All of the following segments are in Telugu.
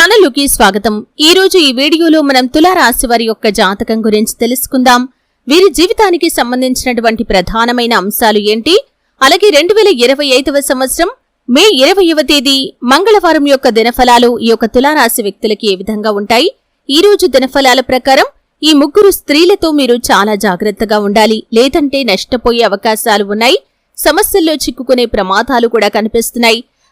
ఛానల్లోకి స్వాగతం. ఈ రోజు ఈ వీడియోలో మనం తులారాశి వారి యొక్క జాతకం గురించి తెలుసుకుందాం. వీరి జీవితానికి సంబంధించినటువంటి ప్రధానమైన అంశాలు ఏంటి? అలాగే రెండు వేల ఇరవై ఐదవ సంవత్సరం మే ఇరవయవ తేదీ మంగళవారం యొక్క దినఫలాలు ఈ యొక్క తులారాశి వ్యక్తులకి ఏ విధంగా ఉంటాయి? ఈ రోజు దినఫలాల ప్రకారం ఈ ముగ్గురు స్త్రీలతో మీరు చాలా జాగ్రత్తగా ఉండాలి. లేదంటే నష్టపోయే అవకాశాలు ఉన్నాయి. సమస్యల్లో చిక్కుకునే ప్రమాదాలు కూడా కనిపిస్తున్నాయి.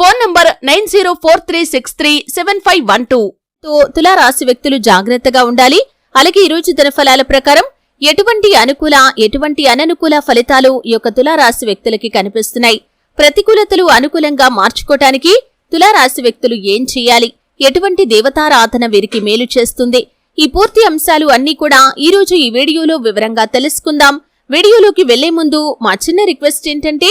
Phone number nine zero four three six three seven five one two. తో తులారాశి వ్యక్తులు జాగ్రత్తగా ఉండాలి. అలాగే ఈ రోజు దినఫలాల ప్రకారం ఎటువంటి అనుకూల ఎటువంటి అననుకూల ఫలితాలు ఈ యొక్క తులారాశి వ్యక్తులకి కనిపిస్తున్నాయి. ప్రతికూలతలు అనుకూలంగా మార్చుకోటానికి తులారాశి వ్యక్తులు ఏం చేయాలి? ఎటువంటి దేవతారాధన వీరికి మేలు చేస్తుంది? ఈ పూర్తి అంశాలు అన్నీ కూడా ఈ రోజు ఈ వీడియోలో వివరంగా తెలుసుకుందాం. వీడియోలోకి వెళ్ళే ముందు మా చిన్న రిక్వెస్ట్ ఏంటంటే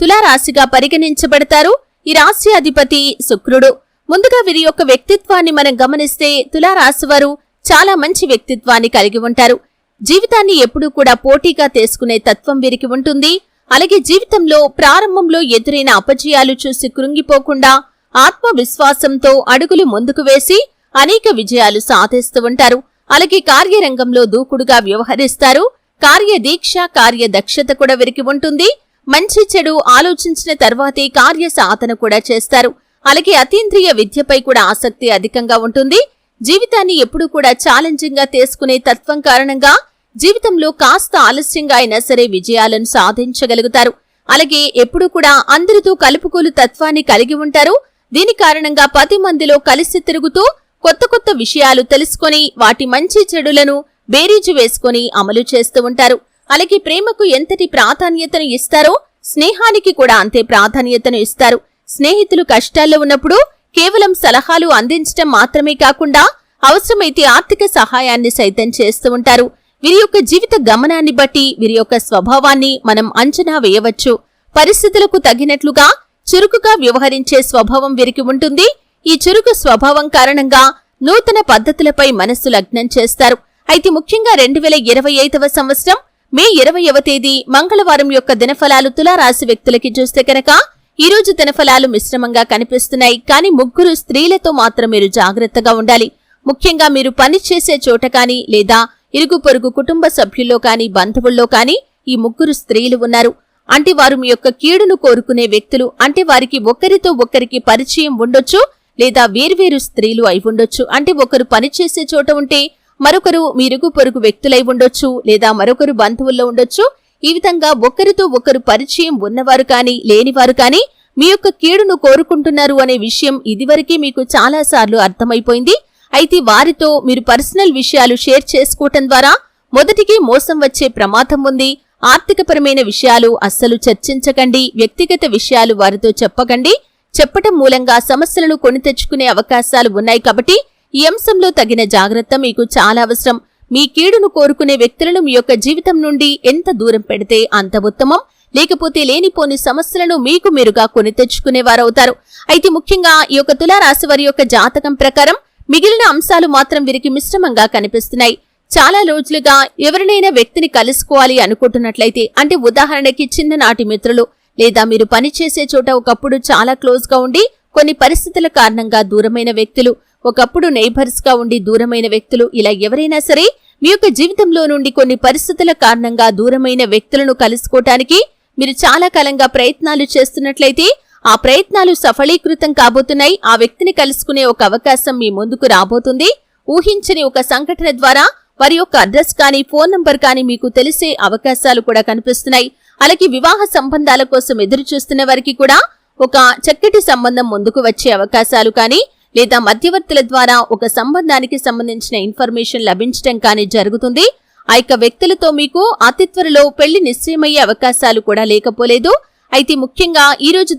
తులారాశిగా పరిగణించబడతారు. ఈ రాశి అధిపతి శుక్రుడు. ముందుగా వీరి యొక్క వ్యక్తిత్వాన్ని మనం గమనిస్తే తులారాశి వారు చాలా మంచి వ్యక్తిత్వాన్ని కలిగి ఉంటారు. జీవితాన్ని ఎప్పుడూ కూడా పోటీగా తీసుకునే తత్వం వీరికి ఉంటుంది. అలాగే జీవితంలో ప్రారంభంలో ఎదురైన అపజయాలు చూసి కృంగిపోకుండా ఆత్మవిశ్వాసంతో అడుగులు ముందుకు వేసి అనేక విజయాలు సాధిస్తూ ఉంటారు. అలాగే కార్యరంగంలో దూకుడుగా వ్యవహరిస్తారు. కార్యదీక్ష కార్యదక్షత కూడా వీరికి ఉంటుంది. మంచి చెడు ఆలోచించిన తర్వాతే కార్య సాధన కూడా చేస్తారు. అలాగే అతీంద్రియ విద్యపై కూడా ఆసక్తి అధికంగా ఉంటుంది. జీవితాన్ని ఎప్పుడూ కూడా ఛాలెంజింగ్గా తీసుకునే తత్వం కారణంగా జీవితంలో కాస్త ఆలస్యంగా అయినా సరే విజయాలను సాధించగలుగుతారు. అలాగే ఎప్పుడూ కూడా అందరితో కలుపుకోలు తత్వాన్ని కలిగి ఉంటారు. దీని కారణంగా పది మందిలో కలిసి తిరుగుతూ కొత్త కొత్త విషయాలు తెలుసుకొని వాటి మంచి చెడులను బేరీజు వేసుకొని అమలు చేస్తూ ఉంటారు. అలాగే ప్రేమకు ఎంతటి ప్రాధాన్యతను ఇస్తారో స్నేహానికి కూడా అంతే ప్రాధాన్యతను ఇస్తారు. స్నేహితులు కష్టాల్లో ఉన్నప్పుడు కేవలం సలహాలు అందించటం మాత్రమే కాకుండా అవసరమైతే ఆర్థిక సహాయాన్ని సైతం చేస్తూ ఉంటారు. వీరి యొక్క జీవిత గమనాన్ని బట్టి వీరి యొక్క స్వభావాన్ని మనం అంచనా వేయవచ్చు. పరిస్థితులకు తగినట్లుగా చురుకుగా వ్యవహరించే స్వభావం వీరికి ఉంటుంది. ఈ చురుకు స్వభావం కారణంగా నూతన పద్ధతులపై మనస్సు లగ్నం చేస్తారు. అయితే ముఖ్యంగా రెండు వేల ఇరవై ఐదవ సంవత్సరం మే ఇరవైవ తేదీ మంగళవారం యొక్క దినఫలాలు తులారాశి వ్యక్తులకి చూస్తే కనుక ఈరోజు దినఫలాలు మిశ్రమంగా కనిపిస్తున్నాయి. కానీ ముగ్గురు స్త్రీలతో మాత్రం మీరు జాగ్రత్తగా ఉండాలి. ముఖ్యంగా మీరు పని చేసే చోట కానీ లేదా ఇరుగు పొరుగు కుటుంబ సభ్యుల్లో కానీ బంధువుల్లో కానీ ఈ ముగ్గురు స్త్రీలు ఉన్నారు. అంటే వారు మీ యొక్క కీడును కోరుకునే వ్యక్తులు. అంటే వారికి ఒకరితో ఒకరికి పరిచయం ఉండొచ్చు లేదా వేర్వేరు స్త్రీలు అయి ఉండొచ్చు. అంటే ఒకరు పనిచేసే చోట ఉంటే మరొకరు మీరుగు పొరుగు వ్యక్తులై ఉండొచ్చు లేదా మరొకరు బంధువుల్లో ఉండొచ్చు. ఈ విధంగా ఒకరితో ఒకరు పరిచయం ఉన్నవారు కానీ లేనివారు కానీ మీ యొక్క కీడును కోరుకుంటున్నారు అనే విషయం ఇదివరకే మీకు చాలా సార్లు అర్థమైపోయింది. అయితే వారితో మీరు పర్సనల్ విషయాలు షేర్ చేసుకోవటం ద్వారా మొదటికి మోసం వచ్చే ప్రమాదం ఉంది. ఆర్థికపరమైన విషయాలు అస్సలు చర్చించకండి. వ్యక్తిగత విషయాలు వారితో చెప్పకండి. చెప్పటం మూలంగా సమస్యలను కొని తెచ్చుకునే అవకాశాలు ఉన్నాయి కాబట్టి ఈ అంశంలో తగిన జాగ్రత్త మీకు చాలా అవసరం. మీ కీడును కోరుకునే వ్యక్తులను మీ యొక్క జీవితం నుండి ఎంత దూరం పెడితే అంత ఉత్తమం. లేకపోతే లేనిపోని సమస్యలను మీకు మీరుగా కొని తెచ్చుకునేవారవుతారు అయితే ముఖ్యంగా ఈ యొక్క తులారాశి వారి యొక్క జాతకం ప్రకారం మిగిలిన అంశాలు మాత్రం వీరికి మిశ్రమంగా కనిపిస్తున్నాయి. చాలా రోజులుగా ఎవరినైనా వ్యక్తిని కలుసుకోవాలి అనుకుంటున్నట్లయితే అంటే ఉదాహరణకి చిన్ననాటి మిత్రులు లేదా మీరు పనిచేసే చోట ఒకప్పుడు చాలా క్లోజ్గా ఉండి కొన్ని పరిస్థితుల కారణంగా దూరమైన వ్యక్తులు ఒకప్పుడు నైబర్స్గా ఉండి దూరమైన వ్యక్తులు ఇలా ఎవరైనా సరే మీ యొక్క జీవితంలో నుండి కొన్ని పరిస్థితుల కారణంగా దూరమైన వ్యక్తులను కలుసుకోవటానికి మీరు చాలా కాలంగా ప్రయత్నాలు చేస్తున్నట్లయితే ఆ ప్రయత్నాలు సఫలీకృతం కాబోతున్నాయి. ఆ వ్యక్తిని కలుసుకునే ఒక అవకాశం మీ ముందుకు రాబోతుంది. ఊహించని ఒక సంఘటన ద్వారా వారి యొక్క అడ్రస్ కానీ ఫోన్ నంబర్ కానీ మీకు తెలిసే అవకాశాలు కూడా కనిపిస్తున్నాయి. అలాగే వివాహ సంబంధాల కోసం ఎదురు చూస్తున్న వారికి కూడా ఒక చక్కటి సంబంధం ముందుకు వచ్చే అవకాశాలు కానీ లేదా మధ్యవర్తుల ద్వారా ఒక సంబంధానికి సంబంధించిన ఇన్ఫర్మేషన్ లభించడం కానీ జరుగుతుంది. ఆ యొక్క వ్యక్తులతో మీకు అతి త్వరలో పెళ్ళి నిశ్చయమయ్యే అవకాశాలు కూడా లేకపోలేదు. అయితే ముఖ్యంగా ఈ రోజు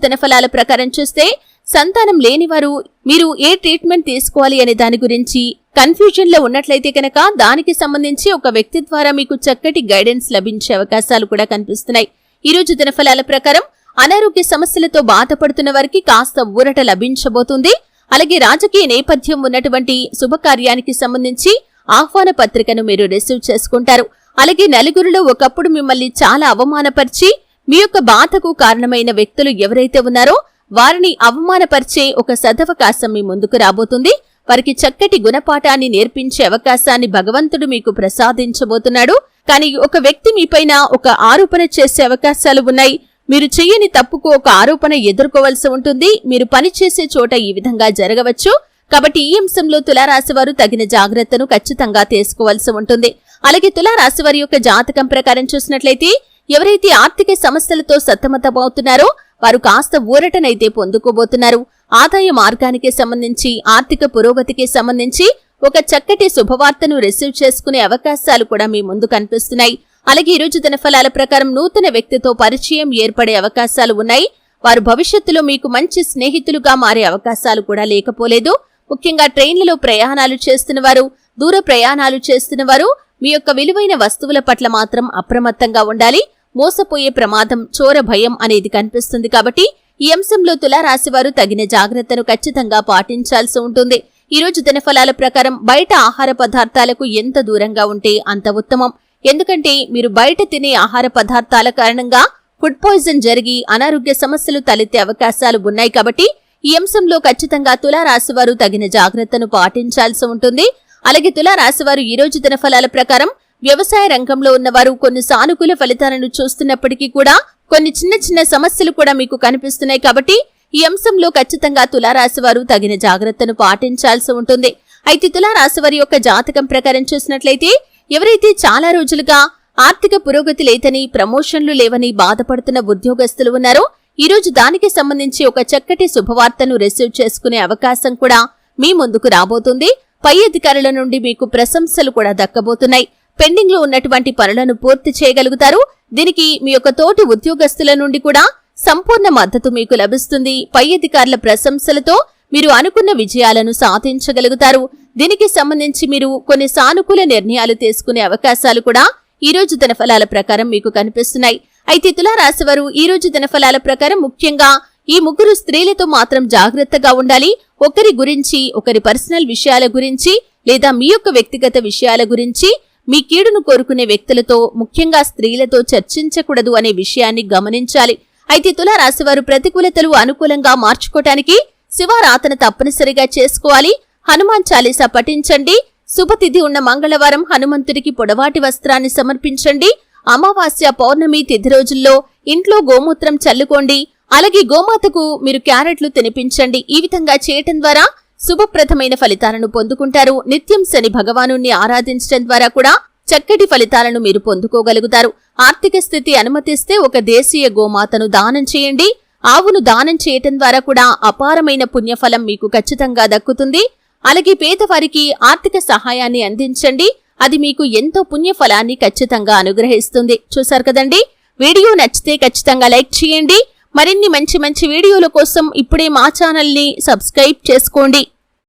ప్రకారం చూస్తే సంతానం లేనివారు మీరు ఏ ట్రీట్మెంట్ తీసుకోవాలి అనే దాని గురించి కన్ఫ్యూజన్లో ఉన్నట్లయితే కనుక దానికి సంబంధించి ఒక వ్యక్తి ద్వారా మీకు చక్కటి గైడెన్స్ లభించే అవకాశాలు కూడా కనిపిస్తున్నాయి. ఈ రోజు దినఫలాల ప్రకారం అనారోగ్య సమస్యలతో బాధపడుతున్న వారికి కాస్త ఊరట లభించబోతుంది. అలాగే రాజకీయ నేపథ్యం ఉన్నటువంటి శుభకార్యానికి సంబంధించి ఆహ్వాన పత్రికను మీరు రిసీవ్ చేసుకుంటారు. అలాగే నలుగురిలో ఒకప్పుడు మిమ్మల్ని చాలా అవమానపరిచి మీ యొక్క బాధకు కారణమైన వ్యక్తులు ఎవరైతే ఉన్నారో వారిని అవమానపరిచే ఒక సదవకాశం మీ ముందుకు రాబోతుంది. వారికి చక్కటి గుణపాఠాన్ని నేర్పించే అవకాశాన్ని భగవంతుడు మీకు ప్రసాదించబోతున్నాడు. కానీ ఒక వ్యక్తి మీపైన ఒక ఆరోపణ చేసే అవకాశాలు ఉన్నాయి. మీరు చెయ్యని తప్పుకు ఒక ఆరోపణ ఎదుర్కోవలసి ఉంటుంది. మీరు పనిచేసే చోట ఈ విధంగా జరగవచ్చు. కాబట్టి ఈ అంశంలో తులారాశి వారు తగిన జాగ్రత్తను ఖచ్చితంగా తీసుకోవాల్సి ఉంటుంది. అలాగే తులారాశి వారి యొక్క జాతకం ప్రకారం చూసినట్లయితే ఎవరైతే ఆర్థిక సమస్యలతో సతమతమవుతున్నారో వారు కాస్త ఊరటనైతే పొందుకోబోతున్నారు. ఆదాయ మార్గానికి సంబంధించి ఆర్థిక పురోగతికి సంబంధించి ఒక చక్కటి శుభవార్తను రిసీవ్ చేసుకునే అవకాశాలు కూడా మీ ముందు కనిపిస్తున్నాయి. అలాగే ఈ రోజు తన ఫలాల ప్రకారం నూతన వ్యక్తితో పరిచయం ఏర్పడే అవకాశాలు ఉన్నాయి. వారు భవిష్యత్తులో మీకు మంచి స్నేహితులుగా మారే అవకాశాలు కూడా లేకపోలేదు. ముఖ్యంగా ట్రైన్లలో ప్రయాణాలు చేస్తున్న వారు దూర ప్రయాణాలు చేస్తున్న వారు మీ యొక్క విలువైన వస్తువుల పట్ల మాత్రం అప్రమత్తంగా ఉండాలి. మోసపోయే ప్రమాదం చోర భయం అనేది కనిపిస్తుంది కాబట్టి ఈ అంశంలో తులారాశివారు తగిన జాగ్రత్తను ఖచ్చితంగా పాటించాల్సి ఉంటుంది. ఈ రోజు దినఫలాల ప్రకారం బయట ఆహార పదార్థాలకు ఎంత దూరంగా ఉంటే అంత ఉత్తమం. ఎందుకంటే మీరు బయట తినే ఆహార పదార్థాల కారణంగా ఫుడ్ పాయిజన్ జరిగి అనారోగ్య సమస్యలు తలెత్తే అవకాశాలు ఉన్నాయి కాబట్టి ఈ అంశంలో ఖచ్చితంగా తులారాశి వారు తగిన జాగ్రత్తను పాటించాల్సి ఉంటుంది. అలాగే తులారాశి వారు ఈ రోజు దినఫలాల ప్రకారం వ్యవసాయ రంగంలో ఉన్నవారు కొన్ని సానుకూల ఫలితాలను చూస్తున్నప్పటికీ కూడా కొన్ని చిన్న చిన్న సమస్యలు కూడా మీకు కనిపిస్తున్నాయి కాబట్టి ఈ అంశంలో ఖచ్చితంగా తులారాశి వారు తగిన జాగ్రత్తను పాటించాల్సి ఉంటుంది. అయితే తులారాశి వారి యొక్క జాతకం ప్రకారం చూసినట్లయితే ఎవరైతే చాలా రోజులుగా ఆర్థిక పురోగతి లేదని ప్రమోషన్లు లేవని బాధపడుతున్న ఉద్యోగస్తులు ఉన్నారో ఈరోజు దానికి సంబంధించి ఒక చక్కటి శుభవార్తను రిసీవ్ చేసుకునే అవకాశం కూడా మీ ముందుకు రాబోతుంది. పై అధికారుల నుండి మీకు ప్రశంసలు కూడా దక్కబోతున్నాయి. పెండింగ్లో ఉన్నటువంటి పనులను పూర్తి చేయగలుగుతారు. దీనికి మీ యొక్క తోటి ఉద్యోగస్తుల నుండి కూడా సంపూర్ణ మద్దతు మీకు లభిస్తుంది. పై అధికారుల ప్రశంసలతో మీరు అనుకున్న విజయాలను సాధించగలుగుతారు. దీనికి సంబంధించి మీరు కొన్ని సానుకూల నిర్ణయాలు తీసుకునే అవకాశాలు కూడా ఈ రోజు దినఫలాల ప్రకారం మీకు కనిపిస్తున్నాయి. అయితే తులారాశి వారు ఈ రోజు దినఫలాల ప్రకారం ముఖ్యంగా ఈ ముగ్గురు స్త్రీలతో మాత్రం జాగ్రత్తగా ఉండాలి. ఒకరి గురించి ఒకరి పర్సనల్ విషయాల గురించి లేదా మీ యొక్క వ్యక్తిగత విషయాల గురించి మీ కీడును కోరుకునే వ్యక్తులతో ముఖ్యంగా స్త్రీలతో చర్చించకూడదు అనే విషయాన్ని గమనించాలి. అయితే తులారాశి వారు ప్రతికూలతలు అనుకూలంగా మార్చుకోవటానికి శివారాధన తప్పనిసరిగా చేసుకోవాలి. హనుమాన్ చాలీసా పఠించండి. శుభతిథి ఉన్న మంగళవారం హనుమంతుడికి పొడవాటి వస్త్రాన్ని సమర్పించండి. అమావాస్య పౌర్ణమి తిథి రోజుల్లో ఇంట్లో గోమూత్రం చల్లుకోండి. అలాగే గోమాతకు మీరు క్యారెట్లు తినిపించండి. ఈ విధంగా చేయటం ద్వారా శుభప్రదమైన ఫలితాలను పొందుకుంటారు. నిత్యం శని భగవాను ఆరాధించడం ద్వారా కూడా చక్కటి ఫలితాలను మీరు పొందుకోగలుగుతారు. ఆర్థిక స్థితి అనుమతిస్తే ఒక దేశీయ గోమాతను దానం చేయండి. ఆవును దానం చేయటం ద్వారా కూడా అపారమైన పుణ్యఫలం మీకు ఖచ్చితంగా దక్కుతుంది. అలాగే పేదవారికి ఆర్థిక సహాయాన్ని అందించండి. అది మీకు ఎంతో పుణ్యఫలాన్ని ఖచ్చితంగా అనుగ్రహిస్తుంది. చూసారు కదండి? వీడియో నచ్చితే ఖచ్చితంగా లైక్ చేయండి. మరిన్ని మంచి మంచి వీడియోల కోసం ఇప్పుడే మా ఛానల్ని సబ్స్క్రైబ్ చేసుకోండి.